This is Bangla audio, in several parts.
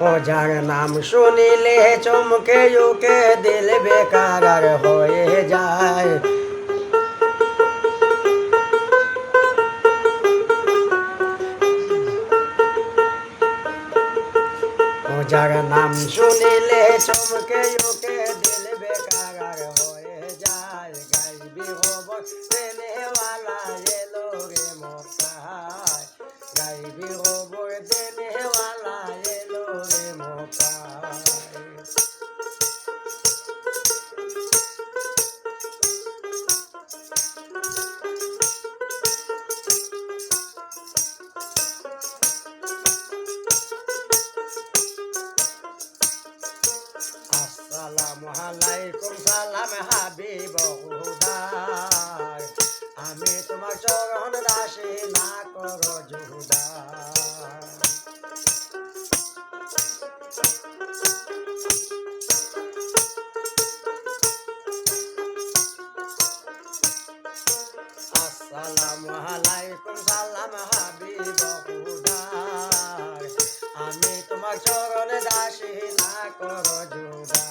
ও যার নাম শুনিলে চমকে উকে দিল বেকার হয়ে যায়। যার নাম শুনিলে চমকে উকে দিল বেকার হয়ে যায়। গাইবি খবর দেনেওয়ালা এলো রে মক্কায়। গাইবি খবর দেনেওয়ালা আসসালামু সালাম হাবিব আমি তোমার চরণ দাসী না করো আলাইকুম, সালাম হাবিব আমি তোমার চরণে দাসী না করো জুদার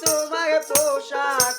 তোমার পোশাক